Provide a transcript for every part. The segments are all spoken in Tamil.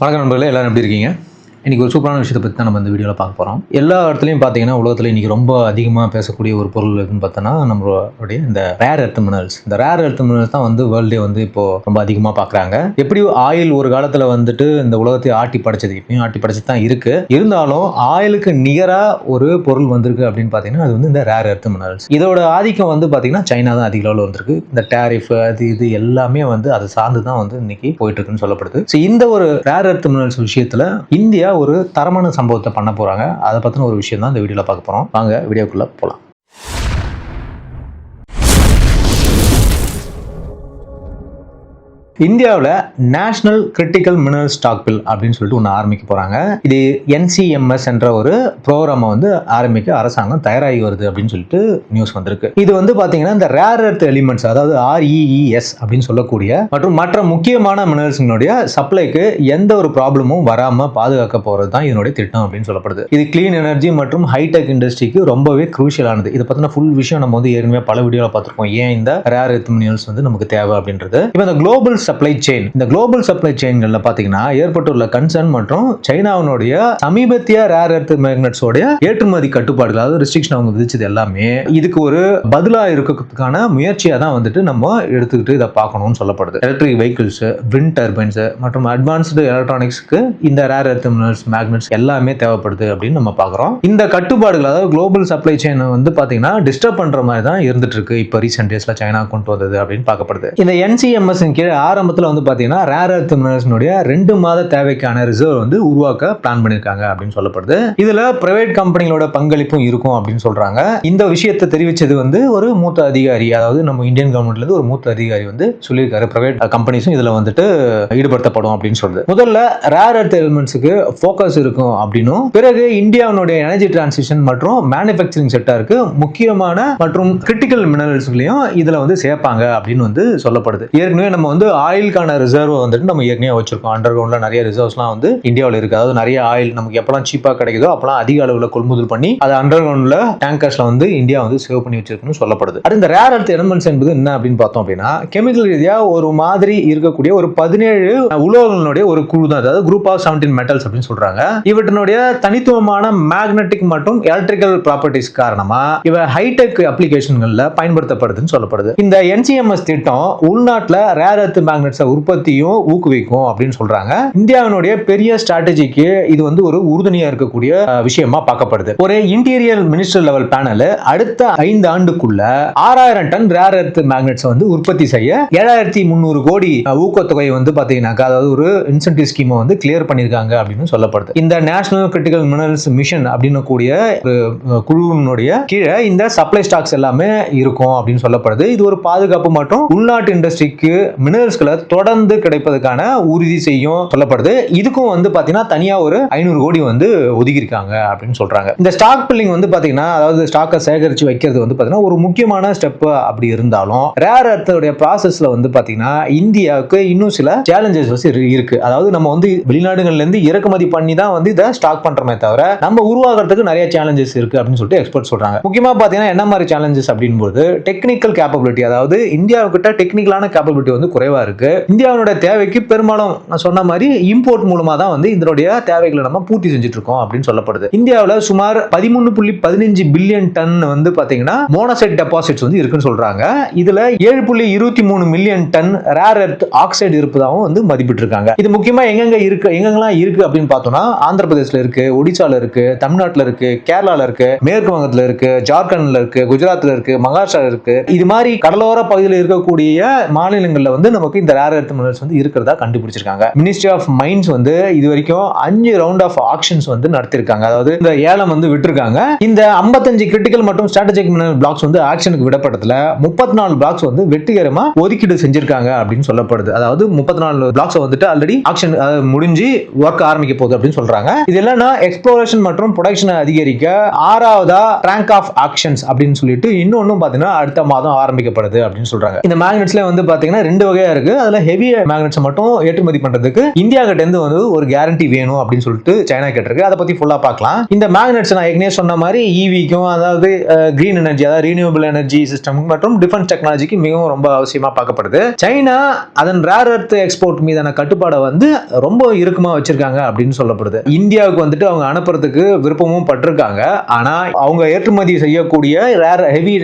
வணக்கம் நண்பர்களே எல்லாரும் எப்படி இருக்கீங்க? இன்றைக்கி ஒரு சூப்பரான விஷயத்தை பற்றி தான் நம்ம இந்த வீடியோவில் பார்க்க போகிறோம் எல்லா இடத்துலையும் பார்த்தீங்கன்னா உலகத்தில் இன்றைக்கி ரொம்ப அதிகமாக பேசக்கூடிய ஒரு பொருள் எதுன்னு பார்த்தோன்னா நம்மளுடைய இந்த ரேர் எர்த் மினரல்ஸ் இந்த ரேர் எர்த் மினரல்ஸ் தான் வந்து வேர்ல்டே வந்து இப்போது ரொம்ப அதிகமாக பார்க்குறாங்க எப்படியும் ஆயில் ஒரு காலத்தில் வந்துட்டு இந்த உலகத்தை ஆட்டி படைச்சது இப்பயும் ஆட்டி படைச்சது தான் இருக்குது இருந்தாலும் ஆயிலுக்கு நிகராக ஒரு பொருள் வந்திருக்கு அப்படின்னு பார்த்தீங்கன்னா அது வந்து இந்த ரேர் எர்த் மினரல்ஸ் இதோட ஆதிக்கம் வந்து பார்த்தீங்கன்னா சைனா தான் அதிக அளவில் வந்திருக்கு. இந்த டேரிஃப் அது இது எல்லாமே வந்து அதை சார்ந்து தான் வந்து இன்னைக்கு போயிட்டு இருக்குன்னு சொல்லப்படுது. ஸோ இந்த ஒரு ரேர் எர்த் மினரல்ஸ் விஷயத்தில் இந்தியா ஒரு தரமான சம்பவத்தை பண்ண போகிறாங்க அதை பற்றின ஒரு விஷயம் தான் இந்த வீடியோவில் பார்க்க போகிறோம் வாங்க வீடியோக்குள்ளே போகலாம் இந்தியாவில் national critical mineral stockpile அப்படின்னு சொல்லிட்டு ஒன்று ஆரம்பிக்க போகிறாங்க இது என்சிஎம்எஸ் என்ற ஒரு ப்ரோக்ராமை வந்து ஆரம்பிக்க அரசாங்கம் தயாராகி வருது அப்படின்னு சொல்லிட்டு நியூஸ் வந்திருக்கு. இது வந்து பார்த்தீங்கன்னா இந்த ரேர் எர்த் எலிமெண்ட்ஸ் அதாவது ஆர்இஇஎஸ் அப்படின்னு சொல்லக்கூடிய மற்றும் மற்ற முக்கியமான மினரல்ஸினுடைய சப்ளைக்கு எந்த ஒரு ப்ராப்ளமும் வராமல் பாதுகாக்க போகிறது தான் இதனுடைய திட்டம் அப்படின்னு சொல்லப்படுது. இது க்ளீன் எனர்ஜி மற்றும் ஹைடெக் இண்டஸ்ட்ரிக்கு ரொம்பவே குரூஷியலானது இதை பற்றின ஃபுல் விஷயம் நம்ம வந்து ஏற்கனவே பல வீடியோவில் பார்த்துருக்கோம் ஏன் இந்த ரேர் எர்த் மினரல்ஸ் வந்து நமக்கு தேவை அப்படின்றது. இப்போ இந்த குளோபல் சப்ளை செயின் இந்த குளோபல் சப்ளை செயின்களில் பார்த்தீங்கன்னா ஏற்பட்டுள்ள கன்சர்ன் மற்றும் சைனாவினுடைய சமீபத்திய ரேர் எர்த் மேக்னட்ஸோடைய ஏற்றுமதி கட்டுப்பாடுகள் அதாவது ரெஸ்ட்ரிக்ஷன் அவங்க விதிச்சது எல்லாமே இதுக்கு ஒரு பதிலாக இருக்கிறதுக்கான முயற்சியாக தான் வந்துட்டு நம்ம எடுத்துக்கிட்டு இதை பார்க்கணும்னு சொல்லப்படுது. எலக்ட்ரிக் வெஹிக்கிள்ஸ் விண்ட் டர்பைன்ஸ் மற்றும் அட்வான்ஸ்டு எலக்ட்ரானிக்ஸ்க்கு இந்த ரேர் எர்த் மினரல்ஸ் மேக்னட்ஸ் எல்லாமே தேவைப்படுது அப்படின்னு நம்ம பார்க்குறோம். இந்த கட்டுப்பாடுகள் அதாவது குளோபல் சப்ளை செயின் வந்து பார்த்தீங்கன்னா டிஸ்டர்ப் பண்ணுற மாதிரி தான் இருந்துட்டு இருக்கு. இப்போ ரீசெண்ட் டேஸில் சைனா கொண்டு வந்தது அப்படின்னு பார்க்கப்படுது. இந்த என்சிஎம்எஸ் கீழே ஆரம்பத்தில் வந்து பார்த்தீங்கன்னா ரேர் எர்த் மினரல்ஸ்னுடைய ரெண்டு மாத தேவைக்கான ரிசர்வ் வந்து உருவாக்க பிளான் பண்ணியிருக்காங்க அப்படின்னு சொல்லப்படுது. இதில் பிரைவேட் கம்பெனிகளோட பங்களிப்பும் இருக்கும் அப்படின்னு சொல்றாங்க. இந்த விஷயத்தை தெரிவித்தது வந்து ஒரு மூத்த அதிகாரி அதாவது நம்ம இந்தியன் கவர்மெண்ட்லேருந்து ஒரு மூத்த அதிகாரி வந்து சொல்லியிருக்காரு. பிரைவேட் கம்பெனிஸும் இதில் வந்துட்டு ஈடுபடுத்தப்படும் அப்படின்னு சொல்லுது முதல்ல ரேர் எர்த் எலிமெண்ட்ஸுக்கு ஃபோக்கஸ் இருக்கும் அப்படின்னும் பிறகு இந்தியாவினுடைய எனர்ஜி டிரான்சிஷன் மற்றும் மேனுஃபேக்சரிங் செக்டருக்கு முக்கியமான மற்றும் கிரிட்டிக்கல் மினரல்ஸ்களையும் இதில் வந்து சேர்ப்பாங்க அப்படின்னு வந்து சொல்லப்படுது. ஏற்கனவே நம்ம வந்து ஆயிலுக்கான ரிசர்வ் வந்துட்டு நம்ம ஏற்கனவே வச்சிருக்கோம். அண்டர் கிரவுண்ட்ல நிறைய ரிசர்வ்ஸ்லாம் வந்து இந்தியாவில் இருக்கு. அதாவது நிறைய ஆயில் நமக்கு எப்பெல்லாம் சீப்பாக கிடைக்குதோ அப்பெல்லாம் அதிக அளவில் கொள்முதல் பண்ணி அதை அண்டர் கிரவுண்ட்ல டேங்கர்ஸ்ல வந்து இந்தியா வந்து சேவ் பண்ணி வச்சிருக்குன்னு சொல்லப்படுது. அது இந்த ரேர் எர்த் எலமெண்ட்ஸ் என்பது என்ன அப்படின்னு பார்த்தோம் அப்படின்னா கெமிக்கல் ரீதியா ஒரு மாதிரி இருக்கக்கூடிய ஒரு பதினேழு உலோகங்களுடைய ஒரு குழு தான். அதாவது குரூப் ஆஃப் செவன்டீன் மெட்டல்ஸ் அப்படின்னு சொல்றாங்க. இவற்றினுடைய தனித்துவமான மேக்னெட்டிக் மற்றும் எலக்ட்ரிக்கல் ப்ராப்பர்ட்டிஸ் காரணமா இவ ஹைடெக் அப்ளிகேஷன்கள்ல பயன்படுத்தப்படுதுன்னு சொல்லப்படுது. இந்த என்சிஎம்எஸ் திட்டம் உள்நாட்டுல ரேர் அர்த்து மேக்னெட்ஸை உற்பத்தியும் ஊக்குவிக்கும் அப்படின்னு சொல்றாங்க. இந்தியாவினுடைய பெரிய ஸ்ட்ராட்டஜிக்கு இது வந்து ஒரு உறுதுணையா இருக்கக்கூடிய விஷயமா பார்க்கப்படுது. ஒரு இன்டீரியர் மினிஸ்டர் லெவல் பேனல் அடுத்த ஐந்து ஆண்டுக்குள்ள ஆறாயிரம் டன் ரேர் எர்த் மேக்னெட்ஸ் வந்து உற்பத்தி செய்ய ஏழாயிரத்தி முந்நூறு கோடி ஊக்கத்தொகை வந்து பாத்தீங்கன்னாக்கா அதாவது ஒரு இன்சென்டிவ் ஸ்கீமை வந்து கிளியர் பண்ணியிருக்காங்க அப்படின்னு சொல்லப்படுது. இந்த நேஷனல் கிரிட்டிக்கல் மினரல்ஸ் மிஷன் அப்படின்னு கூடிய ஒரு குழுவினுடைய கீழே இந்த சப்ளை ஸ்டாக்ஸ் எல்லாமே இருக்கும் அப்படின்னு சொல்லப்படுது. இது ஒரு பாதுகாப்பு மற்றும் உள்நாட்டு இண்டஸ்ட்ரிக்கு மினரல்ஸ் மினரல்ஸ்களை தொடர்ந்து கிடைப்பதற்கான உறுதி செய்யும் சொல்லப்படுது. இதுக்கும் வந்து பாத்தீங்கன்னா தனியா ஒரு ஐநூறு கோடி வந்து ஒதுக்கியிருக்காங்க அப்படின்னு சொல்றாங்க. இந்த ஸ்டாக் பில்லிங் வந்து பாத்தீங்கன்னா அதாவது ஸ்டாக்கை சேகரிச்சு வைக்கிறது வந்து பாத்தீங்கன்னா ஒரு முக்கியமான ஸ்டெப் அப்படி இருந்தாலும் ரேர் அர்த்தோடைய ப்ராசஸ்ல வந்து பாத்தீங்கன்னா இந்தியாவுக்கு இன்னும் சில சேலஞ்சஸ் வந்து இருக்கு. அதாவது நம்ம வந்து வெளிநாடுகள்ல இருந்து இறக்குமதி பண்ணி தான் வந்து இதை ஸ்டாக் பண்றோமே தவிர நம்ம உருவாகிறதுக்கு நிறைய சேலஞ்சஸ் இருக்கு அப்படின்னு சொல்லிட்டு எக்ஸ்பர்ட் சொல்றாங்க. முக்கியமா பாத்தீங்கன்னா என்ன மாதிரி சேலஞ்சஸ் அப்படின்போது டெக்னிக்கல் கேப்பபிலிட்டி அதாவது இந்தியாவுக்கிட்ட டெக்னிக்கலான கேப்பபிலிட்டி வந்து குறைவா இருக்கு. இந்தியாவோட தேவைக்கு பெரும்பாலும் நான் சொன்ன மாதிரி இம்போர்ட் மூலமா தான் வந்து இதனுடைய தேவைகளை நம்ம பூர்த்தி செஞ்சுட்டு இருக்கோம் அப்படின்னு சொல்லப்படுது. இந்தியாவில் சுமார் பதிமூணு புள்ளி பதினஞ்சு பில்லியன் டன் வந்து பாத்தீங்கன்னா மோனோசைட் டெபாசிட்ஸ் வந்து இருக்குன்னு சொல்றாங்க. இதுல ஏழு புள்ளி இருபத்தி மூணு million tonne rare earth oxide இருப்பதாகவும் வந்து மதிப்பிட்டு இருக்காங்க இது முக்கியமா எங்கெங்க இருக்கு எங்கெங்கெல்லாம் இருக்கு அப்படின்னு பார்த்தோம்னா ஆந்திர பிரதேஷ்ல இருக்கு ஒடிசால இருக்கு தமிழ்நாட்டில் இருக்கு கேரளால இருக்கு மேற்கு வங்கத்துல இருக்கு ஜார்க்கண்ட்ல இருக்கு குஜராத்ல இருக்கு மகாராஷ்டிரா இருக்கு. இது மாதிரி கடலோர பகுதியில் இருக்கக்கூடிய மாநிலங்கள்ல வந்து நமக்கு இந்த ரேர் எர்த் மினரல்ஸ் வந்து இருக்கிறதா கண்டுபிடிச்சிருக்காங்க. மினிஸ்ட்ரி ஆஃப் மைன்ஸ் வந்து இது வரைக்கும் அஞ்சு ரவுண்ட் ஆஃப் ஆக்ஷன்ஸ் வந்து நடத்திருக்காங்க. அதாவது இந்த ஏலம் வந்து விட்டுருக்காங்க. இந்த 55 கிரிட்டிக்கல் மற்றும் ஸ்ட்ராட்டஜிக் மினரல் பிளாக்ஸ் வந்து ஆக்ஷனுக்கு விடப்பட்டதுல முப்பத்தி நாலு பிளாக்ஸ் வந்து வெற்றிகரமா ஒதுக்கீடு செஞ்சிருக்காங்க அப்படின்னு சொல்லப்படுது. அதாவது முப்பத்தி நாலு பிளாக்ஸ் வந்துட்டு ஆல்ரெடி ஆக்ஷன் முடிஞ்சு ஒர்க் ஆரம்பிக்க போகுது அப்படின்னு சொல்றாங்க. இது என்னன்னா எக்ஸ்ப்ளோரேஷன் மற்றும் ப்ரொடக்ஷனை அதிகரிக்க ஆறாவதா ரேங்க் ஆஃப் ஆக்ஷன்ஸ் அப்படின்னு சொல்லிட்டு இன்னொன்னும் பாத்தீங்கன்னா அடுத்த மாதம் ஆரம்பிக்கப்படுது அப்படின்னு சொல்றாங்க. இந்த மேக்னெட்ஸ்ல வந்து பாத்தீங்கன்னா ரெண்டு வகையா இருக்கு. இருக்கு. அதுல ஹெவி மேக்னெட்ஸ் மட்டும் ஏற்றுமதி பண்றதுக்கு இந்தியா கிட்ட இருந்து வந்து ஒரு கேரண்டி வேணும் அப்படின்னு சொல்லிட்டு சைனா கேட்டிருக்கு. அதை பத்தி ஃபுல்லா பார்க்கலாம். இந்த மேக்னெட்ஸ் நான் ஏற்கனவே சொன்ன மாதிரி ஈவிக்கும் அதாவது கிரீன் எனர்ஜி அதாவது ரீனியூபிள் எனர்ஜி சிஸ்டம் மற்றும் டிஃபென்ஸ் டெக்னாலஜிக்கு மிகவும் ரொம்ப அவசியமா பார்க்கப்படுது. சைனா அதன் ரேர் எர்த் எக்ஸ்போர்ட் மீதான கட்டுப்பாடை வந்து ரொம்ப இறுக்கமா வச்சிருக்காங்க அப்படின்னு சொல்லப்படுது. இந்தியாவுக்கு வந்துட்டு அவங்க அனுப்புறதுக்கு விருப்பமும் பட்டிருக்காங்க. ஆனா அவங்க ஏற்றுமதி செய்யக்கூடிய ரேர் ஹெவி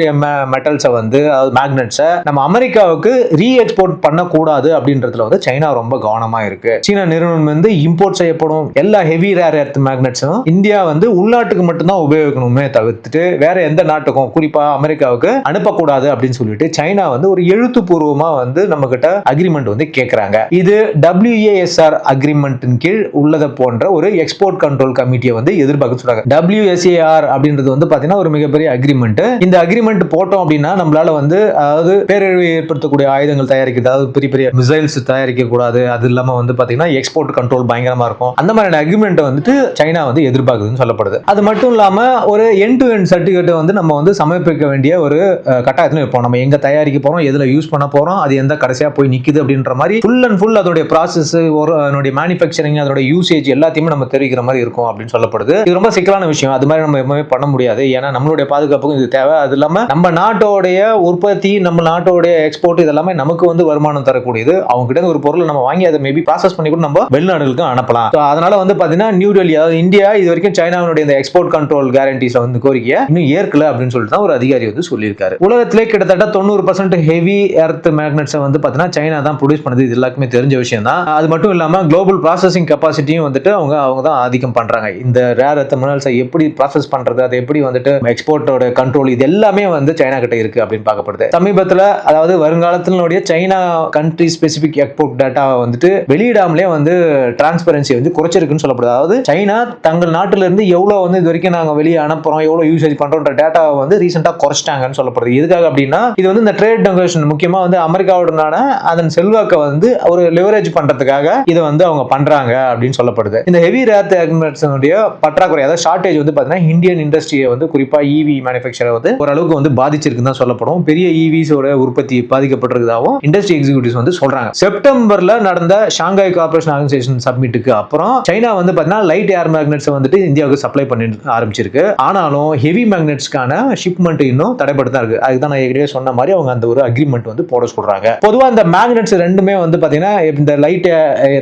மெட்டல்ஸை வந்து அதாவது மேக்னெட்ஸை நம்ம அமெரிக்காவுக்கு ரீ எக்ஸ்போர்ட் கூடாது அப்படின்றதுல வந்து சைனா ரொம்ப கவனமா இருக்கு. சீனா நிறுவனம் வந்து இம்போர்ட் செய்யப்படும். எல்லா ஹெவி ரேர் எர்த் மேக்னெட்ஸும் இந்தியா வந்து உள்நாட்டுக்கு மட்டும்தான் உபயோகிக்கணுமே தவிர்த்துட்டு வேற எந்த நாட்டுக்கும் குறிப்பா அமெரிக்காவுக்கு அனுப்பக்கூடாது அப்படின்னு சொல்லிட்டு சைனா வந்து ஒரு எழுத்துப்பூர்வமா வந்து நம்ம கிட்ட அக்ரிமெண்ட் வந்து கேட்கறாங்க இது டபிள்யூஏஎஸ்ஆர் அக்ரிமெண்ட்டின் கீழ் உள்ளதை போன்ற ஒரு எக்ஸ்போர்ட் கண்ட்ரோல் கமிட்டியை வந்து எதிர்பார்க்க சொல்றாங்க. டபிள்யூஎஸ்ஏஆர் அப்படின்றது வந்து பாத்தீங்கன்னா ஒரு மிகப்பெரிய அக்ரிமெண்ட் இந்த அக்ரிமெண்ட் போட்டோம் அப்படின்னா நம்மளால வந்து அதாவது பேரழிவு ஏற்படுத்தக்கூடிய ஆயுதங்கள் தயாரிக்கிறது அதாவது பெரிய பெரிய மிசைல்ஸ் தயாரிக்க கூடாது அது இல்லாம வந்து பாத்தீங்கன்னா எக்ஸ்போர்ட் கண்ட்ரோல் பயங்கரமா இருக்கும். அந்த மாதிரியான அக்ரிமெண்ட் வந்துட்டு சைனா வந்து எதிர்பார்க்குதுன்னு சொல்லப்படுது. அது மட்டும் இல்லாம ஒரு என் டு என் சர்டிஃபிகேட் வந்து நம்ம வந்து சமர்ப்பிக்க வேண்டிய ஒரு அஹ், கட்டாயத்துல இருப்போம் நம்ம எங்க தயாரிக்க போறோம் எதுல யூஸ் பண்ண போறோம் அது எந்த கடைசியா போய் நிக்குது அப்படின்ற மாதிரி ஃபுல் அண்ட் ஃபுல் அதோடைய ப்ராசஸ் ஒரு அதனுடைய மேனுஃபேக்சரிங் அதோட யூசேஜ் எல்லாத்தையுமே நம்ம தெரிவிக்கிற மாதிரி இருக்கும் அப்படின்னு சொல்லப்படுது. இது ரொம்ப சிக்கலான விஷயம். அது மாதிரி நம்ம எப்பவுமே பண்ண முடியாது. ஏன்னா நம்மளுடைய பாதுகாப்புக்கும் இது தேவை. அது இல்லாம நம்ம நாட்டோடைய உற்பத்தி நம்ம நாட்டோடைய எக்ஸ்போர்ட் இதெல்லாமே நமக்கு வந்து வருமானம் தரக்கூடியது. அவங்க கிட்ட இருந்து ஒரு பொருளை நம்ம வாங்கி அதை மேபி ப்ராசஸ் பண்ணி கூட நம்ம வெளிநாடுகளுக்கு அனுப்பலாம். So, அதனால வந்து பாத்தீங்கன்னா நியூ டெல்லி அதாவது இந்தியா இது வரைக்கும் சைனாவுடைய இந்த எக்ஸ்போர்ட் கண்ட்ரோல் கேரண்டிஸ் வந்து கோரிக்கையை இன்னும் ஏற்கல அப்படின்னு சொல்லிட்டு தான் ஒரு அதிகாரி வந்து சொல்லியிருக்காரு. உலகத்திலே கிட்டத்தட்ட தொண்ணூறு பர்சன்ட் ஹெவி எர்த் மேக்னெட்ஸை வந்து பார்த்தீங்கன்னா சைனா தான் ப்ரொடியூஸ் பண்ணுது. இது எல்லாருக்குமே தெரிஞ்ச விஷயம் தான். அது மட்டும் இல்லாம குளோபல் ப்ராசஸிங் கெப்பாசிட்டியும் வந்துட்டு அவங்க அவங்க தான் ஆதிக்கம் பண்றாங்க. இந்த ரேர் எர்த் மினரல்ஸை எப்படி ப்ராசஸ் பண்றது அதை எப்படி வந்துட்டு எக்ஸ்போர்ட்டோட கண்ட்ரோல் இது எல்லாமே வந்து சைனா கிட்ட இருக்கு அப்படின்னு பார்க்கப்படுது. சமீபத்தில் அதாவது வருங்காலத்தினுடைய சைனா கண்ட்ரி ஸ்பெசிபிக் எக்ஸ்போர்ட் டேட்டாவை வந்துட்டு வெளியிடாமலே வந்து டிரான்ஸ்பரன்சி வந்து குறைச்சிருக்குன்னு சொல்லப்படுது. அதாவது சைனா தங்கள் நாட்டிலிருந்து எவ்வளோ வந்து இது வரைக்கும் நாங்கள் வெளியே அனுப்புறோம் எவ்வளோ யூசேஜ் பண்ணுறோன்ற டேட்டாவை வந்து ரீசெண்டாக குறைச்சிட்டாங்கன்னு சொல்லப்படுது. எதுக்காக அப்படின்னா இது வந்து இந்த ட்ரேட் டெங்கேஷன் முக்கியமாக வந்து அமெரிக்காவுடனான அதன் செல்வாக்கை வந்து ஒரு லிவரேஜ் பண்ணுறதுக்காக இதை வந்து அவங்க பண்ணுறாங்க அப்படின்னு சொல்லப்படுது. இந்த ஹெவி ரேத் எக்மெட்ஸனுடைய பற்றாக்குறை அதாவது ஷார்டேஜ் வந்து பார்த்தீங்கன்னா இந்தியன் இண்டஸ்ட்ரியை வந்து குறிப்பாக இவி மேனுஃபேக்சரை வந்து ஓரளவுக்கு வந்து பாதிச்சிருக்குன்னு தான் சொல்லப்படும். பெரிய e இவிஸோட உற்பத்தி பாதிக்கப்பட்டிருக்கதாகவும் இண்டஸ்ட்ரி எக்ஸிகூட்டிவ்ஸ் வந்து சொல்றாங்க. செப்டம்பர்ல நடந்த ஷாங்காய் கார்பரேஷன் ஆர்கனைசேஷன் சப்மிட்டுக்கு அப்புறம் சைனா வந்து பாத்தீங்கன்னா லைட் ஏர் மேக்னெட்ஸ் வந்துட்டு இந்தியாவுக்கு சப்ளை பண்ணி ஆரம்பிச்சிருக்கு. ஆனாலும் ஹெவி மேக்னெட்ஸ்க்கான ஷிப்மெண்ட் இன்னும் தடைப்பட்டு தான் இருக்கு. அதுக்கு தான் நான் ஏற்கனவே சொன்ன மாதிரி அவங்க அந்த ஒரு அக்ரிமெண்ட் வந்து போட சொல்றாங்க. பொதுவா இந்த மேக்னெட்ஸ் ரெண்டுமே வந்து பாத்தீங்கன்னா இந்த லைட்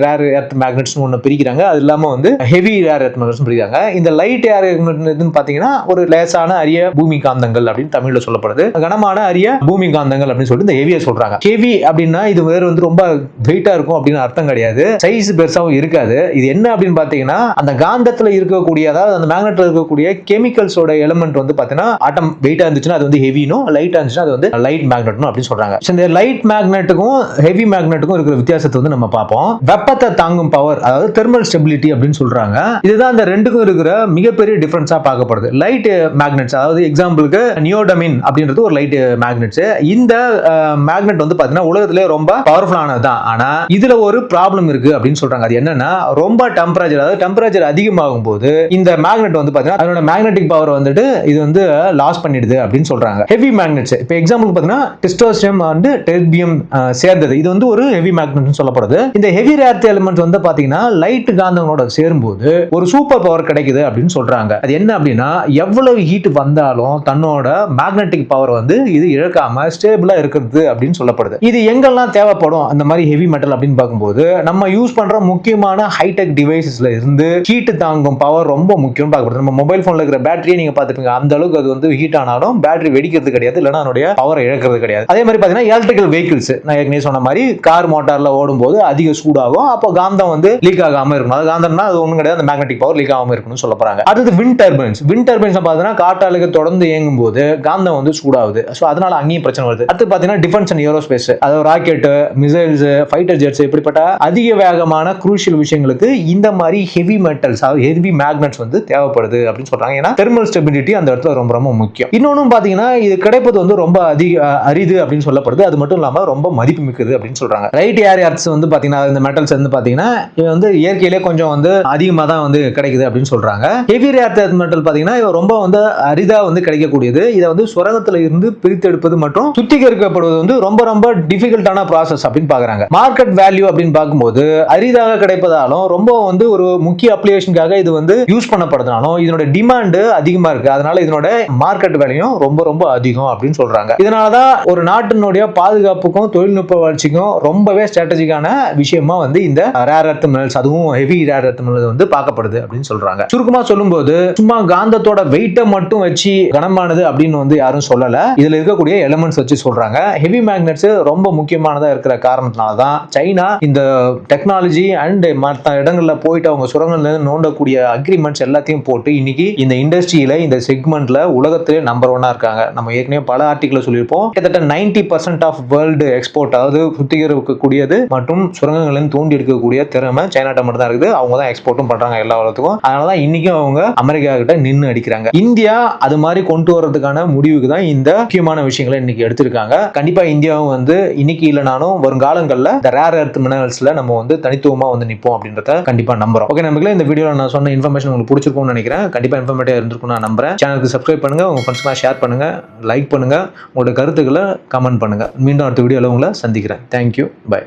ரேர் எர்த் மேக்னெட்ஸ் ஒன்று பிரிக்கிறாங்க. அது இல்லாம வந்து ஹெவி ரேர் எர்த் மேக்னெட்ஸ் பிரிக்கிறாங்க. இந்த லைட் ஏர் எதுன்னு பாத்தீங்கன்னா ஒரு லேசான அரிய பூமி காந்தங்கள் அப்படின்னு தமிழ்ல சொல்லப்படுது. கனமான அரிய பூமி காந்தங்கள் அப்படின்னு சொல்லிட்டு இந்த ஹெவியை சொல்றாங்க. ஹெவி அப்படின்னா இது வேறு வந்து ரொம்ப வெயிட்டாக இருக்கும் அப்படின்னு அர்த்தம் கிடையாது. சைஸ் பெருசாகவும் இருக்காது. இது என்ன அப்படின்னு பார்த்தீங்கன்னா அந்த காந்தத்தில் இருக்கக்கூடிய அதாவது அந்த மேக்னெட்டில் இருக்கக்கூடிய கெமிக்கல்ஸோட எலமெண்ட் வந்து பார்த்தீங்கன்னா ஆட்டம் வெயிட்டாக இருந்துச்சுன்னா அது வந்து ஹெவினும் லைட்டாக இருந்துச்சுன்னா அது வந்து லைட் மேக்னெட்னு அப்படின்னு சொல்கிறாங்க ஸோ இந்த லைட் மேக்னெட்டுக்கும் ஹெவி மேக்னெட்டுக்கும் இருக்கிற வித்தியாசத்தை வந்து நம்ம பார்ப்போம். வெப்பத்தை தாங்கும் பவர் அதாவது தெர்மல் ஸ்டெபிலிட்டி அப்படின்னு சொல்கிறாங்க இதுதான் அந்த ரெண்டுக்கும் இருக்கிற மிகப்பெரிய டிஃப்ரென்ஸாக பார்க்கப்படுது. லைட் மேக்னெட்ஸ் அதாவது எக்ஸாம்பிளுக்கு நியோடமின் அப்படின்றது ஒரு லைட் மேக்னெட்ஸ் இந்த மேக்னெட் வந்து பார்த்தீங்கன்னா உலகத்திலே ரொம்ப ரொம்ப பவர்ஃபுல்லானது தான் ஆனா இதுல ஒரு ப்ராப்ளம் இருக்கு அப்படின்னு சொல்றாங்க. அது என்னன்னா ரொம்ப டெம்பரேச்சர் அதாவது டெம்பரேச்சர் அதிகமாகும் போது இந்த மேக்னெட் வந்து பாத்தீங்கன்னா அதோட மேக்னெட்டிக் பவர் வந்துட்டு இது வந்து லாஸ் பண்ணிடுது அப்படின்னு சொல்றாங்க. ஹெவி மேக்னெட்ஸ் இப்போ எக்ஸாம்பிள் பாத்தீங்கன்னா டெஸ்டோஸ்டியம் அண்ட் டெர்பியம் சேர்ந்தது. இது வந்து ஒரு ஹெவி மேக்னெட்னு சொல்லப்படுது. இந்த ஹெவி ரேர்த் எலிமெண்ட்ஸ் வந்து பாத்தீங்கன்னா லைட் காந்தங்களோட சேரும்போது ஒரு சூப்பர் பவர் கிடைக்குது அப்படின்னு சொல்றாங்க. அது என்ன அப்படின்னா எவ்வளவு ஹீட் வந்தாலும் தன்னோட மேக்னெட்டிக் பவர் வந்து இது இழக்காம ஸ்டேபிளா இருக்கிறது அப்படின்னு சொல்லப்படுது. இது எங்கெல்லாம் தேவைப்படும் அந்த மாதிரி ஹெவி மெட்டல் அப்படின்னு பார்க்கும்போது நம்ம யூஸ் பண்ற முக்கியமான ஹைடெக் டிவைசஸ்ல இருந்து ஹீட் தாங்கும் பவர் ரொம்ப முக்கியம் பார்க்கப்படுது நம்ம மொபைல் போன்ல இருக்கிற பேட்டரியை நீங்க பாத்துப்பீங்க அந்த அளவுக்கு அது வந்து ஹீட் ஆனாலும் பேட்டரி வெடிக்கிறது கிடையாது இல்லைன்னா அதனுடைய பவரை இழக்கிறது கிடையாது. அதே மாதிரி பார்த்தீங்கன்னா எலக்ட்ரிக்கல் வெஹிக்கிள்ஸ் நான் ஏற்கனவே சொன்ன மாதிரி கார் மோட்டார்ல ஓடும்போது அதிக சூடாகும். அப்போ காந்தம் வந்து லீக் ஆகாம இருக்கணும். அது காந்தம்னா அது ஒன்றும் கிடையாது. அந்த மேக்னெட்டிக் பவர் லீக் ஆகாம இருக்கணும்னு சொல்ல போறாங்க. அடுத்து விண்ட் டர்பைன்ஸ் விண்ட் டர்பைன்ஸ் பார்த்தீங்கன்னா காற்றாலுக்கு தொடர்ந்து இயங்கும் போது காந்தம் வந்து சூடாகுது. ஸோ அதனால அங்கேயும் பிரச்சனை வருது. அடுத்து பார்த்தீங்கன்னா டிஃபென்ஸ் அண்ட் ஏரோஸ்பேஸ் அதாவது ராக்கெட் மிசைல்ஸ் ஃபைட்டர் ஜெட்ஸ் இப்படிப்பட்ட அதிக வேகமான குரூஷியல் விஷயங்களுக்கு இந்த மாதிரி ஹெவி மெட்டல்ஸ் ஹெவி மேக்னெட்ஸ் வந்து தேவைப்படுது அப்படின்னு சொல்றாங்க. ஏன்னா தெர்மல் ஸ்டெபிலிட்டி அந்த இடத்துல ரொம்ப ரொம்ப முக்கியம். இன்னொன்னு பார்த்தீங்கன்னா இது கிடைப்பது வந்து ரொம்ப அதிக அரிது அப்படின்னு சொல்லப்படுது. அது மட்டும் இல்லாமல் ரொம்ப மதிப்பு மிக்கது அப்படின்னு சொல்றாங்க. ரைட் ஏர் ஏர்ஸ் வந்து பார்த்தீங்கன்னா இந்த மெட்டல்ஸ் வந்து பார்த்தீங்கன்னா இது வந்து இயற்கையிலே கொஞ்சம் வந்து அதிகமாக தான் வந்து கிடைக்குது அப்படின்னு சொல்றாங்க. ஹெவி ரேர் மெட்டல் பார்த்தீங்கன்னா இது ரொம்ப வந்து அரிதா வந்து கிடைக்கக்கூடியது. இதை வந்து சுரங்கத்துல இருந்து பிரித்தெடுப்பது மற்றும் சுத்திகரிக்கப்படுவது வந்து ரொம்ப ரொம்ப டிஃபிகல்ட்டான ப்ராசஸ் அப்படின்னு பாக்குறாங்க மார்க்கெட் வேல்யூ அப்படின்னு பார்க்கும்போது அரிதாக கிடைப்பதாலும் ரொம்ப வந்து ஒரு முக்கிய அப்ளிகேஷனுக்காக இது வந்து யூஸ் பண்ணப்படுறதுனாலும் இதனோட டிமாண்ட் அதிகமா இருக்கு. அதனால இதனோட மார்க்கெட் வேலையும் ரொம்ப ரொம்ப அதிகம் அப்படின்னு சொல்றாங்க. இதனாலதான் ஒரு நாட்டினுடைய பாதுகாப்புக்கும் தொழில்நுட்ப வளர்ச்சிக்கும் ரொம்பவே ஸ்ட்ராட்டஜிக்கான விஷயமா வந்து இந்த ரேர் அர்த்த மினரல்ஸ் அதுவும் ஹெவி ரேர் அர்த்த மினரல் வந்து பார்க்கப்படுது அப்படின்னு சொல்றாங்க. சுருக்கமா சொல்லும்போது சும்மா காந்தத்தோட வெயிட்டை மட்டும் வச்சு கனமானது அப்படின்னு வந்து யாரும் சொல்லல. இதுல இருக்கக்கூடிய எலமெண்ட்ஸ் வச்சு சொல்றாங்க. ஹெவி மேக்னெட்ஸ் ரொம்ப முக்கியமானது இருக்கிற காரணத்தினால தான் சைனா இந்த டெக்னாலஜி அண்ட் மற்ற இடங்களில் போயிட்டு அவங்க சுரங்கள்ல இருந்து நோண்டக்கூடிய அக்ரிமெண்ட்ஸ் எல்லாத்தையும் போட்டு இன்னைக்கு இந்த இண்டஸ்ட்ரியில இந்த செக்மெண்ட்ல உலகத்திலே நம்பர் ஒன்னா இருக்காங்க. நம்ம ஏற்கனவே பல ஆர்டிகல் சொல்லியிருப்போம். கிட்டத்தட்ட ninety percent of world export அதாவது சுத்திகரிக்கக்கூடியது மற்றும் சுரங்கங்களில் தூண்டி எடுக்கக்கூடிய திறமை சைனாட்ட மட்டும் தான் இருக்குது. அவங்க தான் எக்ஸ்போர்ட்டும் பண்றாங்க எல்லா உலகத்துக்கும். அதனால தான் இன்னைக்கும் அவங்க அமெரிக்கா கிட்ட நின்று அடிக்கிறாங்க. இந்தியா அது மாதிரி கொண்டு வரதுக்கான முடிவுக்கு தான் இந்த முக்கியமான விஷயங்களை இன்னைக்கு எடுத்திருக்காங்க. கண்டிப்பா இந்தியாவும் வந்து இன்னைக்கு இல்லைனாலும் வருங்காலங்களில் இந்த ரேர் எர்த் மினரல்ஸில் நம்ம வந்து தனித்துவமாக வந்து நிற்போம் அப்படின்றத கண்டிப்பாக நம்புறோம். ஓகே நமக்கு இந்த வீடியோவில் நான் சொன்ன இன்ஃபர்மேஷன் உங்களுக்கு பிடிச்சிருக்கும்னு நினைக்கிறேன். கண்டிப்பாக இன்ஃபர்மேட்டிவ் இருந்திருக்கும் நான் நம்புறேன். சேனலுக்கு சப்ஸ்கிரைப் பண்ணுங்கள் உங்கள் ஃப்ரெண்ட்ஸ்லாம் ஷேர் பண்ணுங்கள் லைக் பண்ணுங்கள் உங்களோட கருத்துக்களை கமெண்ட் பண்ணுங்கள் மீண்டும் அடுத்த வீடியோவில் உங்களை சந்திக்கிறேன். Thank you bye